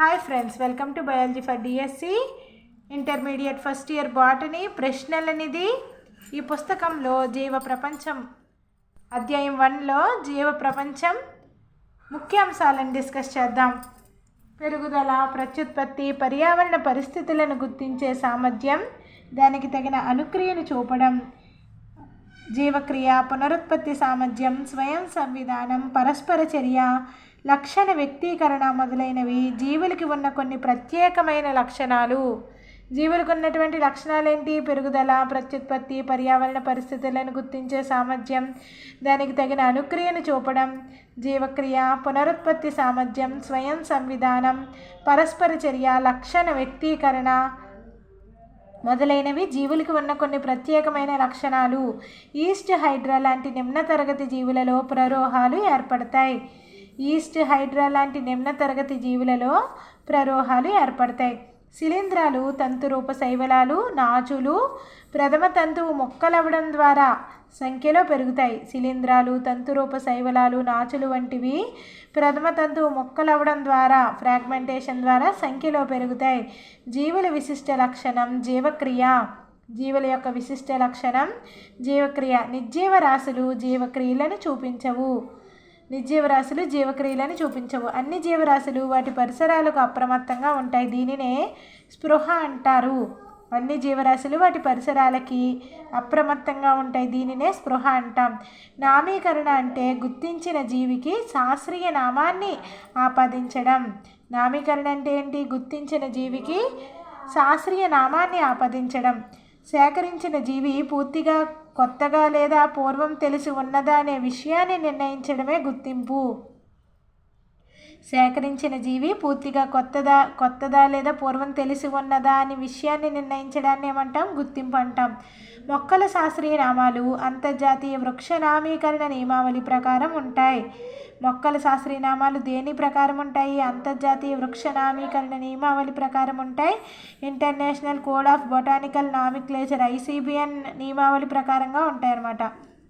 Hi friends welcome to biology for DSC intermediate first year botany ప్రశ్నలనిది. ఈ పుస్తకంలో జీవ ప్రపంచం అధ్యాయం వన్లో జీవ ప్రపంచం ముఖ్యాంశాలను డిస్కస్ చేద్దాం. పెరుగుదల ప్రత్యుత్పత్తి పర్యావరణ పరిస్థితులను గుర్తించే సామర్థ్యం దానికి తగిన అనుక్రియను చూపడం జీవక్రియ పునరుత్పత్తి సామర్థ్యం స్వయం సంవిధానం పరస్పర చర్య లక్షణ వ్యక్తీకరణ మొదలైనవి. జీవులకి ఉన్న కొన్ని ప్రత్యేకమైన లక్షణాలు. జీవులకు ఉన్నటువంటి లక్షణాలు ఏంటి పెరుగుదల ప్రత్యుత్పత్తి పర్యావరణ పరిస్థితులను గుర్తించే సామర్థ్యం దానికి తగిన అనుక్రియను చూపడం జీవక్రియ పునరుత్పత్తి సామర్థ్యం స్వయం సంవిధానం పరస్పర చర్య లక్షణ వ్యక్తీకరణ మొదలైనవి. జీవులకు ఉన్న కొన్ని ప్రత్యేకమైన లక్షణాలు. ఈస్ట్ హైడ్రా లాంటి నిమ్న తరగతి జీవులలో ప్రరోహాలు ఏర్పడతాయి. ఈస్ట్ హైడ్రా లాంటి నిమ్న తరగతి జీవులలో ప్రరోహాలు ఏర్పడతాయి. శిలీంధ్రాలు తంతురూప శైవలాలు నాచులు ప్రథమ తంతువు మొక్కలవ్వడం ద్వారా సంఖ్యలో పెరుగుతాయి. శిలీంధ్రాలు తంతురూప శైవలాలు నాచులు వంటివి ప్రథమ తంతువు మొక్కలవ్వడం ద్వారా ఫ్రాగ్మెంటేషన్ ద్వారా సంఖ్యలో పెరుగుతాయి. జీవుల విశిష్ట లక్షణం జీవక్రియ. జీవుల యొక్క విశిష్ట లక్షణం జీవక్రియ. నిర్జీవ రాశులు జీవక్రియలను చూపించవు. నిర్జీవరాశులు జీవక్రియలను చూపించవు. అన్ని జీవరాశులు వాటి పరిసరాలకు అప్రమత్తంగా ఉంటాయి. దీనినే స్పృహ అంటారు. అన్ని జీవరాశులు వాటి పరిసరాలకి అప్రమత్తంగా ఉంటాయి. దీనినే స్పృహ అంటాం. నామీకరణ అంటే గుర్తించిన జీవికి శాస్త్రీయ నామాన్ని ఆపాదించడం. నామీకరణ అంటే ఏంటి? గుర్తించిన జీవికి శాస్త్రీయ నామాన్ని ఆపాదించడం. సేకరించిన జీవి పూర్తిగా కొత్తగా లేదా పూర్వం తెలిసి ఉన్నదా అనే విషయాన్ని నిర్ణయించడమే గుర్తింపు. సేకరించిన జీవి పూర్తిగా కొత్తదా కొత్తదా లేదా పూర్వం తెలిసి ఉన్నదా అనే విషయాన్ని నిర్ణయించడాన్ని ఏమంటాం? గుర్తింపు అంటాం. మొక్కల శాస్త్రీయ నామాలు అంతర్జాతీయ వృక్ష నామీకరణ నియమావళి ప్రకారం ఉంటాయి. మొక్కల శాస్త్రీయ నామాలు దేని ప్రకారం ఉంటాయి? అంతర్జాతీయ వృక్ష నామీకరణ నియమావళి ప్రకారం ఉంటాయి. International code of botanical nomenclature ICBN నియమావళి ప్రకారంగా ఉంటాయన్నమాట.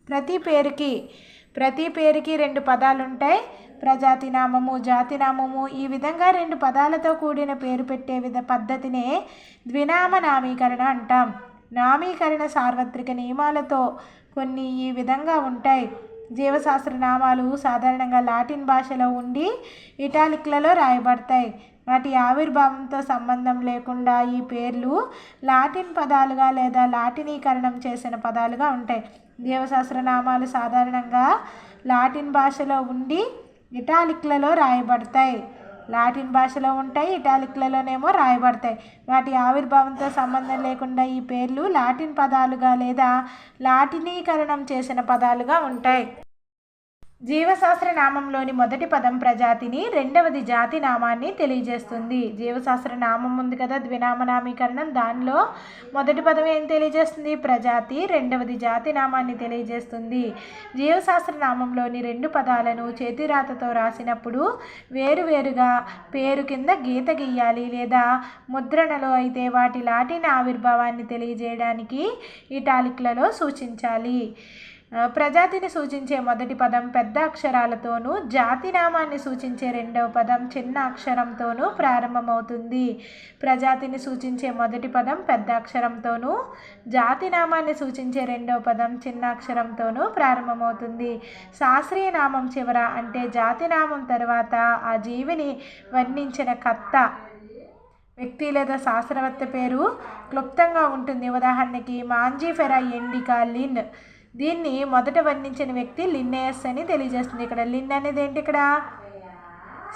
ప్రతి పేరుకి ప్రతి పేరుకి రెండు పదాలు ఉంటాయి. ప్రజాతి నామము జాతి నామము ఈ విధంగా రెండు పదాలతో కూడిన పేరు పెట్టే విధ పద్ధతినే ద్వినామ నామీకరణ అంటాం. నామీకరణ సార్వత్రిక నియమాలతో కొన్ని ఈ విధంగా ఉంటాయి. జీవశాస్త్ర నామాలు సాధారణంగా లాటిన్ భాషలో ఉండి ఇటాలిక్లలో రాయబడతాయి. వాటి ఆవిర్భావంతో సంబంధం లేకుండా ఈ పేర్లు లాటిన్ పదాలుగా లేదా లాటినీకరణం చేసిన పదాలుగా ఉంటాయి. జీవశాస్త్ర నామాలు సాధారణంగా లాటిన్ భాషలో ఉండి ఇటాలిక్లలో రాయబడతాయి. లాటిన్ భాషలో ఉంటాయి ఇటాలిక్లలోనేమో రాయబడతాయి. వాటి ఆవిర్భావంతో సంబంధం లేకుండా ఈ పేర్లు లాటిన్ పదాలుగా లేదా లాటినీకరణం చేసిన పదాలుగా ఉంటాయి. జీవశాస్త్ర నామంలోని మొదటి పదం ప్రజాతిని రెండవది జాతి నామాన్ని తెలియజేస్తుంది. జీవశాస్త్ర నామం ఉంది కదా ద్వినామనామీకరణం. దానిలో మొదటి పదం ఏం తెలియజేస్తుంది? ప్రజాతి. రెండవది జాతి నామాన్ని తెలియజేస్తుంది. జీవశాస్త్ర నామంలోని రెండు పదాలను చేతిరాతతో రాసినప్పుడు వేరువేరుగా పేరు కింద గీత గీయాలి లేదా ముద్రణలో అయితే వాటి లాటిన్ ఆవిర్భావాన్ని తెలియజేయడానికి ఇటాలిక్లలో సూచించాలి. ప్రజాతిని సూచించే మొదటి పదం పెద్ద అక్షరాలతోనూ జాతి నామాన్ని సూచించే రెండవ పదం చిన్న అక్షరంతోనూ ప్రారంభమవుతుంది. ప్రజాతిని సూచించే మొదటి పదం పెద్ద అక్షరంతోనూ జాతి నామాన్ని సూచించే రెండవ పదం చిన్న అక్షరంతోనూ ప్రారంభమవుతుంది. శాస్త్రీయ నామం చివర అంటే జాతి నామం తర్వాత ఆ జీవిని వర్ణించిన కత్త వ్యక్తి లేదా శాస్త్రవేత్త పేరు క్లుప్తంగా ఉంటుంది. ఉదాహరణకి మాంజీఫెరా ఎండికా లిన్ దీన్ని మొదట వర్ణించిన వ్యక్తి లిన్నేయస్ అని తెలియజేస్తుంది. ఇక్కడ లిన్ అనేది ఏంటి ఇక్కడ?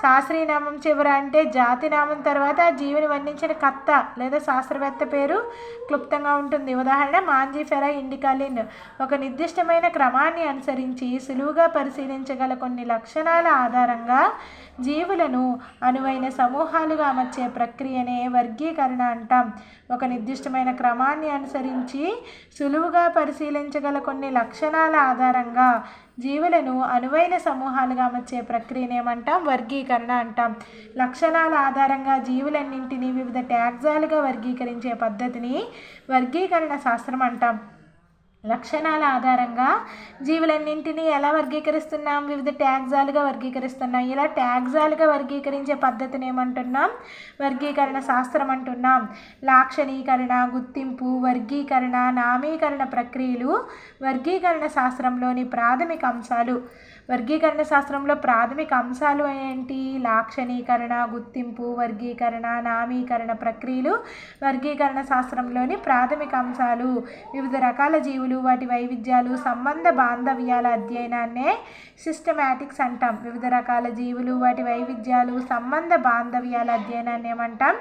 శాస్త్రీయ నామం చివర అంటే జాతి నామం తర్వాత ఆ జీవిని వర్ణించిన కర్త లేదా శాస్త్రవేత్త పేరు క్లుప్తంగా ఉంటుంది. ఉదాహరణ మాంజీఫెరా ఇండికాలిన్. ఒక నిర్దిష్టమైన క్రమాన్ని అనుసరించి సులువుగా పరిశీలించగల కొన్ని లక్షణాల ఆధారంగా జీవులను అనువైన సమూహాలుగా అమర్చే ప్రక్రియనే వర్గీకరణ అంటాం. ఒక నిర్దిష్టమైన క్రమాన్ని అనుసరించి సులువుగా పరిశీలించగల కొన్ని లక్షణాల ఆధారంగా జీవులను అనువైన సమూహాలుగా అమర్చే ప్రక్రియను ఏమంటాం? వర్గీకరణ అంటాం. లక్షణాల ఆధారంగా జీవులన్నింటినీ వివిధ ట్యాగ్జాలుగా వర్గీకరించే పద్ధతిని వర్గీకరణ శాస్త్రం అంటాం. లక్షణాల ఆధారంగా జీవులన్నింటినీ ఎలా వర్గీకరిస్తున్నాం? వివిధ ట్యాగ్జాలుగా వర్గీకరిస్తున్నాం. ఇలా ట్యాగ్జాలుగా వర్గీకరించే పద్ధతిని ఏమంటున్నాం? వర్గీకరణ శాస్త్రం అంటున్నాం. లాక్షణీకరణ గుర్తింపు వర్గీకరణ నామీకరణ ప్రక్రియలు వర్గీకరణ శాస్త్రంలోని ప్రాథమిక అంశాలు. వర్గీకరణ శాస్త్రంలో ప్రాథమిక అంశాలు ఏంటి? లాక్షణీకరణ గుర్తింపు వర్గీకరణ నామీకరణ ప్రక్రియలు వర్గీకరణ శాస్త్రంలోని ప్రాథమిక అంశాలు. వివిధ రకాల జీవులు వాటి వైవిధ్యాలు సంబంధ బాంధవ్యాల అధ్యయనాన్నే సిస్టమాటిక్స్ అంటాం. వివిధ రకాల జీవులు వాటి వైవిధ్యాలు సంబంధ బాంధవ్యాల అధ్యయనాన్ని ఏమంటాం?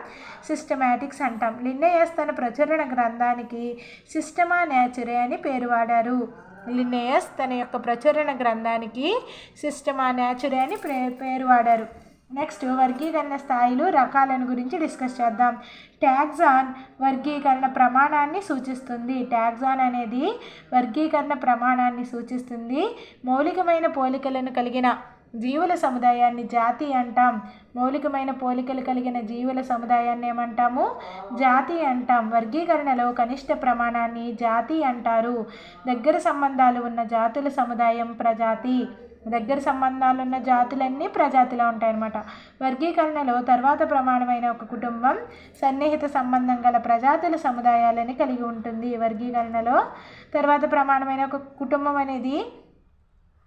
సిస్టమాటిక్స్ అంటాం. లిన్నయస్ తన ప్రచురణ గ్రంథానికి సిస్టమా నేచురే అని పేరు వాడారు. లినేయస్ తన యొక్క ప్రచురణ గ్రంథానికి సిస్టమా న్యాచురే అని పేరు వాడారు. నెక్స్ట్ వర్గీకరణ స్థాయిలు రకాలను గురించి డిస్కస్ చేద్దాం. ట్యాగ్జాన్ వర్గీకరణ ప్రమాణాన్ని సూచిస్తుంది. ట్యాగ్జాన్ అనేది వర్గీకరణ ప్రమాణాన్ని సూచిస్తుంది. మౌలికమైన పోలికలను కలిగిన జీవుల సముదాయాన్ని జాతి అంటాం. మౌలికమైన పోలికలు కలిగిన జీవుల సముదాయాన్ని ఏమంటాము? జాతి అంటాం. వర్గీకరణలో కనిష్ట ప్రమాణాన్ని జాతి అంటారు. దగ్గర సంబంధాలు ఉన్న జాతుల సముదాయం ప్రజాతి. దగ్గర సంబంధాలు ఉన్న జాతులన్నీ ప్రజాతిలో ఉంటాయన్నమాట. వర్గీకరణలో తర్వాత ప్రమాణమైన ఒక కుటుంబం సన్నిహిత సంబంధం గల ప్రజాతుల సముదాయాలని కలిగి ఉంటుంది వర్గీకరణలో. తర్వాత ప్రమాణమైన ఒక కుటుంబం అనేది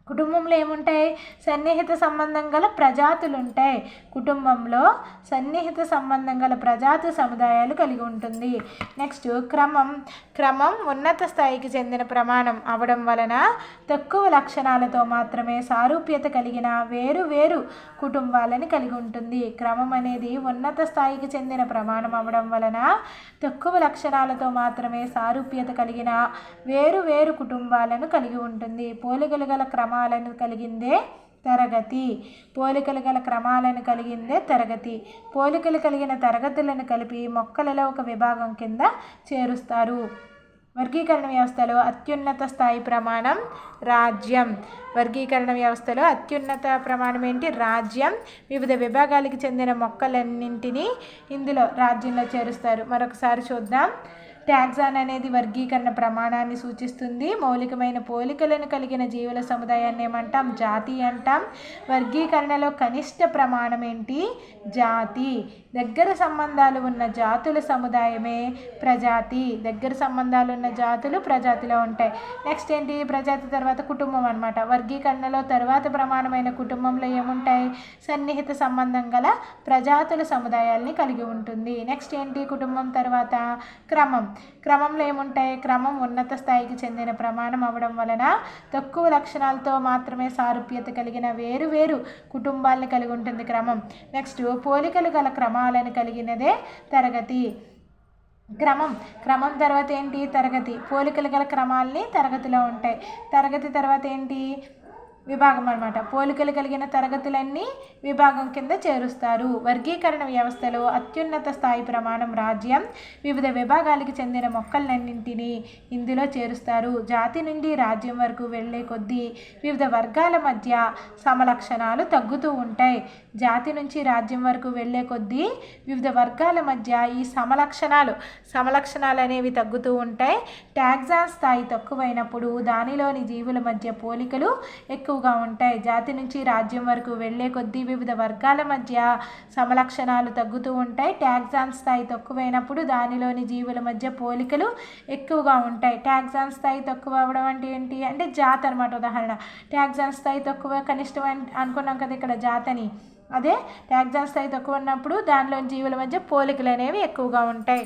కుటుంబంలో ఏముంటాయి? సన్నిహిత సంబంధం గల ప్రజాతులు ఉంటాయి కుటుంబంలో సన్నిహిత సంబంధం గల ప్రజాతు సముదాయాలు కలిగి ఉంటుంది. నెక్స్ట్ క్రమం. క్రమం ఉన్నత స్థాయికి చెందిన ప్రమాణం. అవడం వలన తక్కువ లక్షణాలతో మాత్రమే సారూప్యత కలిగిన వేరు వేరు కుటుంబాలని కలిగి ఉంటుంది. క్రమం అనేది ఉన్నత స్థాయికి చెందిన ప్రమాణం అవడం వలన తక్కువ లక్షణాలతో మాత్రమే సారూప్యత కలిగిన వేరు వేరు కుటుంబాలను కలిగి ఉంటుంది. పోలికలు గల క్రమాలను కలిగిందే తరగతి. పోలికలు గల క్రమాలను కలిగిందే తరగతి. పోలికలు కలిగిన తరగతులను కలిపి మొక్కలలో ఒక విభాగం కింద చేరుస్తారు. వర్గీకరణ వ్యవస్థలో అత్యున్నత స్థాయి ప్రమాణం రాజ్యం. వర్గీకరణ వ్యవస్థలో అత్యున్నత ప్రమాణం ఏంటి? రాజ్యం. వివిధ విభాగాలకు చెందిన మొక్కలన్నింటినీ ఇందులో రాజ్యంలో చేరుస్తారు. మరొకసారి చూద్దాం. ట్యాక్సాన్ అనేది వర్గీకరణ ప్రమాణాన్ని సూచిస్తుంది. మౌలికమైన పోలికలను కలిగిన జీవుల సముదాయాన్ని ఏమంటాం? జాతి అంటాం. వర్గీకరణలో కనిష్ట ప్రమాణం ఏంటి? జాతి. దగ్గర సంబంధాలు ఉన్న జాతుల సముదాయమే ప్రజాతి. దగ్గర సంబంధాలు ఉన్న జాతులు ప్రజాతిలో ఉంటాయి. నెక్స్ట్ ఏంటి? ప్రజాతి తర్వాత కుటుంబం అనమాట వర్గీకరణలో తర్వాత ప్రమాణమైన కుటుంబంలో ఏముంటాయి? సన్నిహిత సంబంధం గల ప్రజాతుల సముదాయాల్ని కలిగి ఉంటుంది. నెక్స్ట్ ఏంటి? కుటుంబం తర్వాత క్రమం. క్రమంలో ఏముంటాయి? క్రమం ఉన్నత స్థాయికి చెందిన ప్రమాణం అవ్వడం వలన తక్కువ లక్షణాలతో మాత్రమే సారూప్యత కలిగిన వేరు వేరు కుటుంబాలను కలిగి ఉంటుంది క్రమం. నెక్స్ట్ పోలికలు గల క్రమాలను కలిగినదే తరగతి. క్రమం. క్రమం తర్వాత ఏంటి? తరగతి. పోలికలు గల క్రమాలని తరగతిలో ఉంటాయి. తరగతి తర్వాత ఏంటి? విభాగం అనమాట పోలికలు కలిగిన తరగతులన్నీ విభాగం కింద చేరుస్తారు. వర్గీకరణ వ్యవస్థలో అత్యున్నత స్థాయి ప్రమాణం రాజ్యం వివిధ విభాగాలకు చెందిన మొక్కలన్నింటినీ ఇందులో చేరుస్తారు. జాతి నుండి రాజ్యం వరకు వెళ్ళే కొద్దీ వివిధ వర్గాల మధ్య సమలక్షణాలు తగ్గుతూ ఉంటాయి. జాతి నుంచి రాజ్యం వరకు వెళ్ళే కొద్దీ వివిధ వర్గాల మధ్య ఈ సమలక్షణాలు సమలక్షణాలు అనేవి తగ్గుతూ ఉంటాయి. ట్యాగ్జాన్ స్థాయి తక్కువైనప్పుడు దానిలోని జీవుల మధ్య పోలికలు ఎక్కువగా ఉంటాయి. జాతి నుంచి రాజ్యం వరకు వెళ్ళే కొద్దీ వివిధ వర్గాల మధ్య సమలక్షణాలు తగ్గుతూ ఉంటాయి. ట్యాగ్జాన్ స్థాయి తక్కువైనప్పుడు దానిలోని జీవుల మధ్య పోలికలు ఎక్కువగా ఉంటాయి. ట్యాగ్జాన్ స్థాయి తక్కువ అవ్వడం అంటే ఏంటి? అంటే జాత్ అనమాట ఉదాహరణ ట్యాగ్జాన్ స్థాయి తక్కువ కనిష్టం అని అనుకున్నాం కదా ఇక్కడ జాతని. అదే ట్యాగ్జాన్ స్థాయి తక్కువ ఉన్నప్పుడు దానిలోని జీవుల మధ్య పోలికలు అనేవి ఎక్కువగా ఉంటాయి.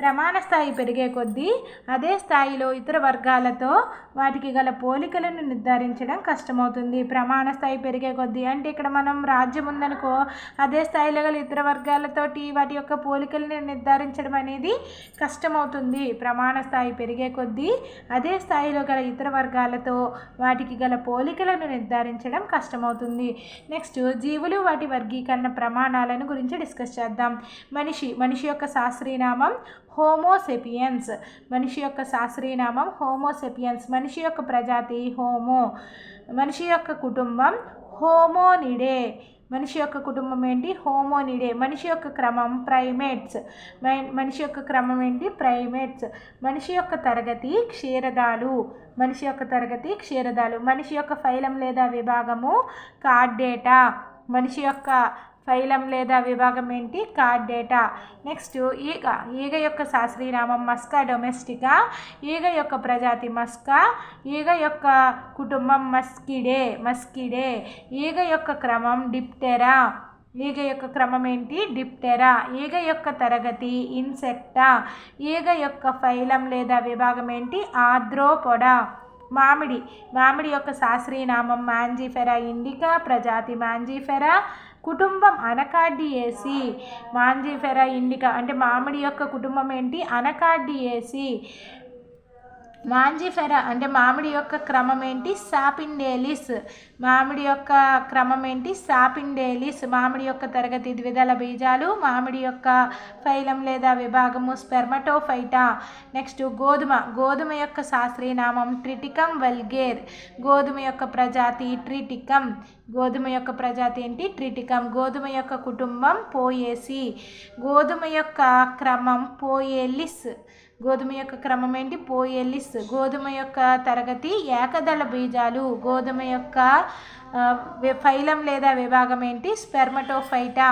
ప్రమాణ స్థాయి పెరిగే కొద్దీ అదే స్థాయిలో ఇతర వర్గాలతో వాటికి గల పోలికలను నిర్ధారించడం కష్టమవుతుంది. ప్రమాణ స్థాయి పెరిగే కొద్దీ అంటే ఇక్కడ మనం రాజ్యం ఉందనుకో అదే స్థాయిలో గల ఇతర వర్గాలతోటి వాటి యొక్క పోలికలను నిర్ధారించడం అనేది కష్టమవుతుంది. ప్రమాణ స్థాయి పెరిగే కొద్దీ అదే స్థాయిలో గల ఇతర వర్గాలతో వాటికి గల పోలికలను నిర్ధారించడం కష్టమవుతుంది. నెక్స్ట్ జీవులు వాటి వర్గీకరణ ప్రమాణాలను గురించి డిస్కస్ చేద్దాం. మనిషి మనిషి యొక్క శాస్త్రీయనామం హోమోసెపియన్స్ మనిషి యొక్క శాస్త్రీయనామం హోమోసెపియన్స్ మనిషి యొక్క ప్రజాతి హోమో మనిషి యొక్క కుటుంబం హోమోనిడే మనిషి యొక్క కుటుంబం ఏంటి హోమోనిడే మనిషి యొక్క క్రమం ప్రైమేట్స్ మనిషి యొక్క క్రమం ఏంటి ప్రైమేట్స్ మనిషి యొక్క తరగతి క్షీరదాలు మనిషి యొక్క తరగతి క్షీరదాలు మనిషి యొక్క ఫైలం లేదా విభాగము కార్డేటా మనిషి యొక్క ఫైలం లేదా విభాగం ఏంటి? Card data. నెక్స్ట్ ఈగ. ఈగ యొక్క శాస్త్రీనామం మస్కా డొమెస్టికా? ఈగ యొక్క ప్రజాతి మస్కా? ఈగ యొక్క కుటుంబం మస్కిడే. మస్కిడే. ఈగ యొక్క క్రమం డిప్టెరా. ఈగ యొక్క క్రమం ఏంటి? డిప్టెరా. ఈగ యొక్క తరగతి ఇన్సెక్టా. ఈగ యొక్క ఫైలం లేదా విభాగం ఏంటి? ఆద్రోపొడా. మామిడి. మామిడి యొక్క శాస్త్రీయనామం మాంజీఫెరా ఇండికా. ప్రజాతి మాంజీఫెరా కుటుంబం అనకార్డియేసి మాంజిఫెరా ఇండికా అంటే మామిడి యొక్క కుటుంబం ఏంటి? అనకార్డియేసి మాంజిఫెరా అంటే మామిడి యొక్క క్రమం ఏంటి సాపిండేలిస్. మామిడి యొక్క క్రమం ఏంటి సాపిండేలిస్. మామిడి యొక్క తరగతి ద్విదళ బీజాలు మామిడి యొక్క ఫైలం లేదా విభాగము స్పెర్మటోఫైటా. నెక్స్ట్ గోధుమ. గోధుమ యొక్క శాస్త్రీయ నామం ట్రిటికం వెల్గేర్. గోధుమ యొక్క ప్రజాతి ట్రిటికం. గోధుమ యొక్క ప్రజాతి ఏంటి? ట్రిటికం. గోధుమ యొక్క కుటుంబం పోయేసి. గోధుమ యొక్క క్రమం పోయేలిస్. గోధుమ యొక్క క్రమం ఏంటి? పోయెల్లిస్ గోధుమ యొక్క తరగతి ఏకదళ బీజాలు. గోధుమ యొక్క ఫైలం లేదా విభాగం ఏంటి? స్పెర్మటోఫైటా.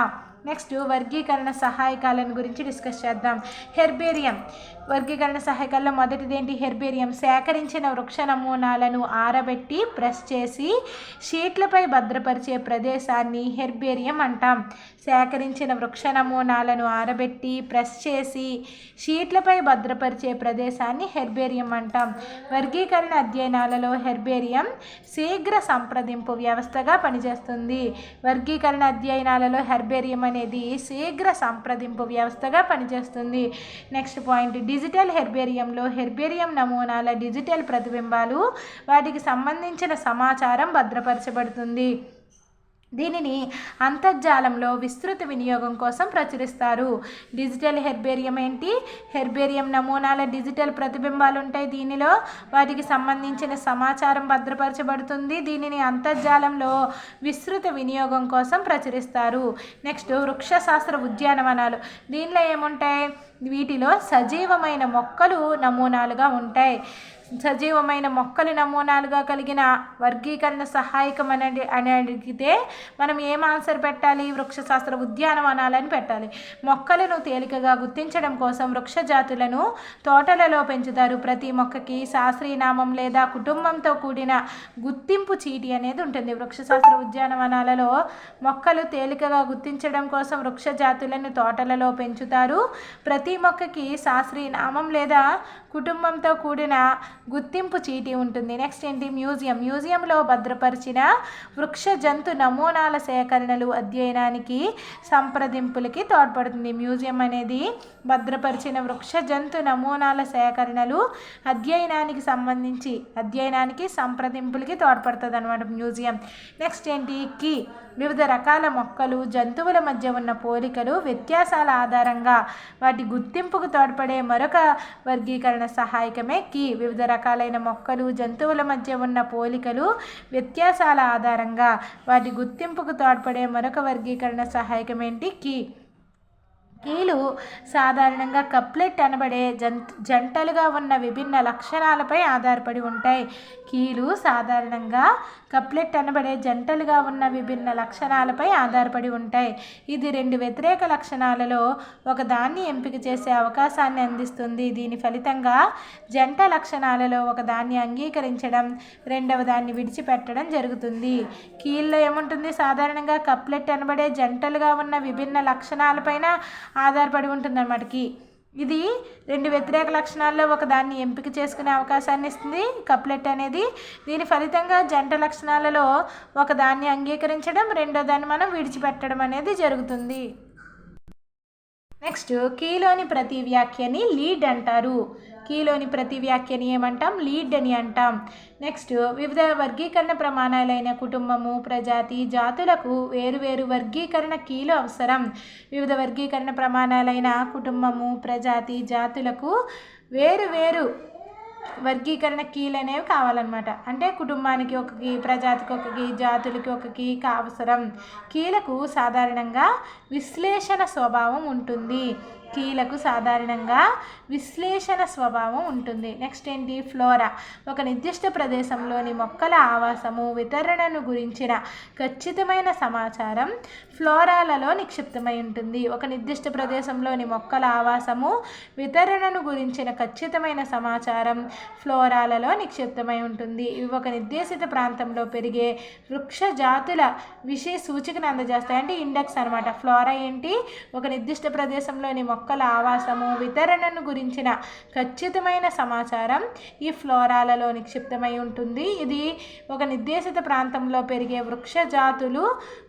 నెక్స్ట్ వర్గీకరణ సహాయకాలను గురించి డిస్కస్ చేద్దాం. హెర్బేరియం. వర్గీకరణ సహాయకాల్లో మొదటిది ఏంటి హెర్బేరియం. సేకరించిన వృక్ష నమూనాలను ఆరబెట్టి ప్రెస్ చేసి షీట్లపై భద్రపరిచే ప్రదేశాన్ని హెర్బేరియం అంటాం. సేకరించిన వృక్ష నమూనాలను ఆరబెట్టి ప్రెస్ చేసి షీట్లపై భద్రపరిచే ప్రదేశాన్ని హెర్బేరియం అంటాం. వర్గీకరణ అధ్యయనాలలో హెర్బేరియం శీఘ్ర సంప్రదింపు వ్యవస్థగా పనిచేస్తుంది. వర్గీకరణ అధ్యయనాలలో హెర్బేరియం అనేది శీఘ్ర సంప్రదింపు వ్యవస్థగా పనిచేస్తుంది. నెక్స్ట్ పాయింట్ డిజిటల్ హెర్బేరియంలో హెర్బేరియం నమూనాల డిజిటల్ ప్రతిబింబాలు వాటికి సంబంధించిన సమాచారం భద్రపరచబడుతుంది. దీనిని అంతర్జాలంలో విస్తృత వినియోగం కోసం ప్రచురిస్తారు. డిజిటల్ హెర్బేరియం ఏంటి? హెర్బేరియం నమూనాల డిజిటల్ ప్రతిబింబాలు ఉంటాయి దీనిలో. వాటికి సంబంధించిన సమాచారం భద్రపరచబడుతుంది. దీనిని అంతర్జాలంలో విస్తృత వినియోగం కోసం ప్రచురిస్తారు. నెక్స్ట్ వృక్షశాస్త్ర ఉద్యానవనాలు. దీనిలో ఏముంటాయి? వీటిలో సజీవమైన మొక్కలు నమూనాలుగా ఉంటాయి. సజీవమైన మొక్కలు నమూనాలుగా కలిగిన వర్గీకరణ సహాయకం అని అని అడిగితే మనం ఏం ఆన్సర్ పెట్టాలి? వృక్షశాస్త్ర ఉద్యానవనాలని పెట్టాలి. మొక్కలను తేలికగా గుర్తించడం కోసం వృక్ష జాతులను తోటలలో పెంచుతారు. ప్రతి మొక్కకి శాస్త్రీయనామం లేదా కుటుంబంతో కూడిన గుర్తింపు చీటి అనేది ఉంటుంది. వృక్షశాస్త్ర ఉద్యానవనాలలో మొక్కలు తేలికగా గుర్తించడం కోసం వృక్ష జాతులను తోటలలో పెంచుతారు. ప్రతి మొక్కకి శాస్త్రీయ నామం లేదా కుటుంబంతో కూడిన గుర్తింపు చీటీ ఉంటుంది. నెక్స్ట్ ఏంటి? మ్యూజియం. మ్యూజియంలో భద్రపరిచిన వృక్ష జంతు నమూనాల సేకరణలు అధ్యయనానికి సంప్రదింపులకి తోడ్పడుతుంది. మ్యూజియం అనేది భద్రపరిచిన వృక్ష జంతు నమూనాల సేకరణలు అధ్యయనానికి సంబంధించి అధ్యయనానికి సంప్రదింపులకి తోడ్పడుతుంది అనమాట మ్యూజియం. నెక్స్ట్ ఏంటి? కీ. వివిధ రకాల మొక్కలు జంతువుల మధ్య ఉన్న పోలికలు వ్యత్యాసాల ఆధారంగా వాటి గుర్తింపుకు తోడ్పడే మరొక వర్గీకరణ సహాయకమే. కీ వివిధ రకాలైన మొక్కలు జంతువుల మధ్య ఉన్న పోలికలు వ్యత్యాసాల ఆధారంగా వాటి గుర్తింపుకు తోడ్పడే మరొక వర్గీకరణ సహాయకమేంటి? కీ కీలు సాధారణంగా కప్లెట్ అనబడే జంత్ జంటలుగా ఉన్న విభిన్న లక్షణాలపై ఆధారపడి ఉంటాయి. కీలు సాధారణంగా కప్లెట్ అనబడే జంటలుగా ఉన్న విభిన్న లక్షణాలపై ఆధారపడి ఉంటాయి. ఇది రెండు వ్యతిరేక లక్షణాలలో ఒకదాన్ని ఎంపిక చేసే అవకాశాన్ని అందిస్తుంది. దీని ఫలితంగా జంట లక్షణాలలో ఒకదాన్ని అంగీకరించడం రెండవ దాన్ని విడిచిపెట్టడం జరుగుతుంది. కీల్లో ఏముంటుంది? సాధారణంగా కప్లెట్ అనబడే జంటలుగా ఉన్న విభిన్న లక్షణాలపైన ఆధారపడి ఉంటుంది అన్నమాటకి ఇది రెండు వ్యతిరేక లక్షణాల్లో ఒక దాన్ని ఎంపిక చేసుకునే అవకాశాన్ని ఇస్తుంది. కప్లెట్ అనేది దీని ఫలితంగా జంట లక్షణాలలో ఒక దాన్ని అంగీకరించడం రెండో దాన్ని మనం విడిచిపెట్టడం అనేది జరుగుతుంది. నెక్స్ట్ కీలోని ప్రతి వ్యాఖ్యని లీడ్ అంటారు. కీలోని ప్రతి వ్యాఖ్యని ఏమంటాం? లీడ్ అని అంటాం. నెక్స్ట్ వివిధ వర్గీకరణ ప్రమాణాలైన కుటుంబము ప్రజాతి జాతులకు వేరువేరు వర్గీకరణ కీలు అవసరం. వివిధ వర్గీకరణ ప్రమాణాలైన కుటుంబము ప్రజాతి జాతులకు వేరు వేరు వర్గీకరణ కీలు అనేవి కావాలన్నమాట. అంటే కుటుంబానికి ఒక కీ ప్రజాతికి ఒక కీ జాతులకి ఒక కీ అవసరం. కీలకు సాధారణంగా విశ్లేషణ స్వభావం ఉంటుంది. కీలకు సాధారణంగా విశ్లేషణ స్వభావం ఉంటుంది. నెక్స్ట్ ఏంటి? ఫ్లోరా. ఒక నిర్దిష్ట ప్రదేశంలోని మొక్కల ఆవాసము వితరణను గురించిన ఖచ్చితమైన సమాచారం ఫ్లోరాలలో నిక్షిప్తమై ఉంటుంది. ఒక నిర్దిష్ట ప్రదేశంలోని మొక్కల ఆవాసము వితరణను గురించిన ఖచ్చితమైన సమాచారం ఫ్లోరాలలో నిక్షిప్తమై ఉంటుంది. ఇవి ఒక నిర్దేశిత ప్రాంతంలో పెరిగే వృక్ష జాతుల విషయ సూచికను అందజేస్తాయి. అంటే ఇండెక్స్ అనమాట ఫ్లోరా ఏంటి? ఒక నిర్దిష్ట ప్రదేశంలోని మొక్క మొక్కల ఆవాసము వితరణను గురించిన ఖచ్చితమైన సమాచారం ఈ ఫ్లోరాలలో నిక్షిప్తమై ఉంటుంది. ఇది ఒక నిర్దేశిత ప్రాంతంలో పెరిగే వృక్ష జాతులు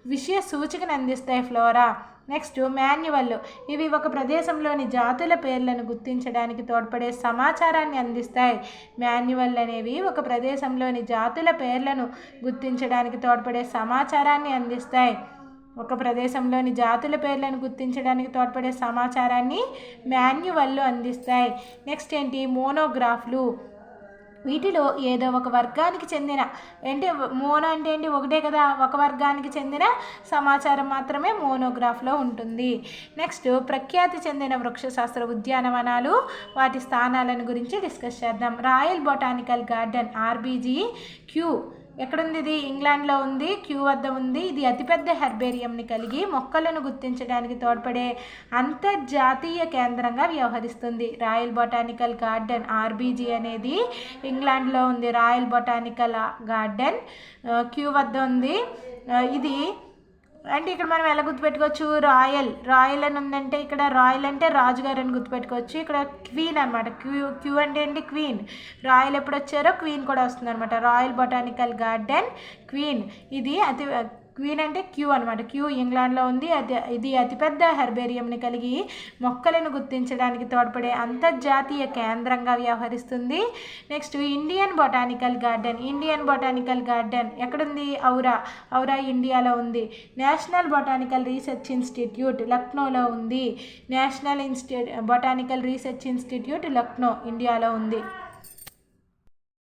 విషయ సూచికను అందిస్తాయి ఫ్లోరా. Next manual. ఇవి ఒక ప్రదేశంలోని జాతుల పేర్లను గుర్తించడానికి తోడ్పడే సమాచారాన్ని అందిస్తాయి. మాన్యువల్ అనేవి ఒక ప్రదేశంలోని జాతుల పేర్లను గుర్తించడానికి తోడ్పడే సమాచారాన్ని అందిస్తాయి. ఒక ప్రదేశంలోని జాతుల పేర్లను గుర్తించడానికి తోడ్పడే సమాచారాన్ని మాన్యువల్లు అందిస్తాయి. నెక్స్ట్ ఏంటి? మోనోగ్రాఫ్లు. వీటిలో ఏదో ఒక వర్గానికి చెందిన ఏంటి మోనో అంటే ఏంటి? ఒకటే కదా. ఒక వర్గానికి చెందిన సమాచారం మాత్రమే మోనోగ్రాఫ్లో ఉంటుంది. నెక్స్ట్ ప్రఖ్యాతి చెందిన వృక్షశాస్త్ర ఉద్యానవనాలు. వాటి స్థానాలను గురించి డిస్కస్ చేద్దాం. Royal botanical garden RBG Kew. ఎక్కడుంది ఇది? ఇంగ్లాండ్లో ఉంది క్యూ వద్ద ఉంది. ఇది అతిపెద్ద హెర్బేరియంని కలిగి మొక్కలను గుర్తించడానికి తోడ్పడే అంతర్జాతీయ కేంద్రంగా వ్యవహరిస్తుంది. రాయల్ బొటానికల్ గార్డెన్ ఆర్బీజీ అనేది ఇంగ్లాండ్లో ఉంది. రాయల్ బొటానికల్ గార్డెన్ క్యూ వద్ద ఉంది. ఇది అంటే ఇక్కడ మనం ఎలా గుర్తుపెట్టుకోవచ్చు? రాయల్. రాయల్ అని ఉందంటే ఇక్కడ రాయల్ అంటే రాజుగారు అని గుర్తుపెట్టుకోవచ్చు. ఇక్కడ క్వీన్ అనమాట క్యూ క్యూ అంటే ఏంటి? క్వీన్. రాయల్ ఎప్పుడు వచ్చారో క్వీన్ కూడా వస్తుంది అనమాట రాయల్ బొటానికల్ గార్డెన్ క్వీన్. ఇది అతి క్వీన్ అంటే క్యూ అనమాట క్యూ ఇంగ్లాండ్లో ఉంది. అది ఇది అతిపెద్ద హెర్బేరియంని కలిగి మొక్కలను గుర్తించడానికి తోడ్పడే అంతర్జాతీయ కేంద్రంగా వ్యవహరిస్తుంది. Next Indian botanical garden. Indian botanical garden ఎక్కడుంది? ఔరా. ఔరా ఇండియాలో ఉంది. నేషనల్ బొటానికల్ రీసెర్చ్ ఇన్స్టిట్యూట్ లక్నోలో ఉంది. National insti botanical research institute Lucknow ఇండియాలో ఉంది.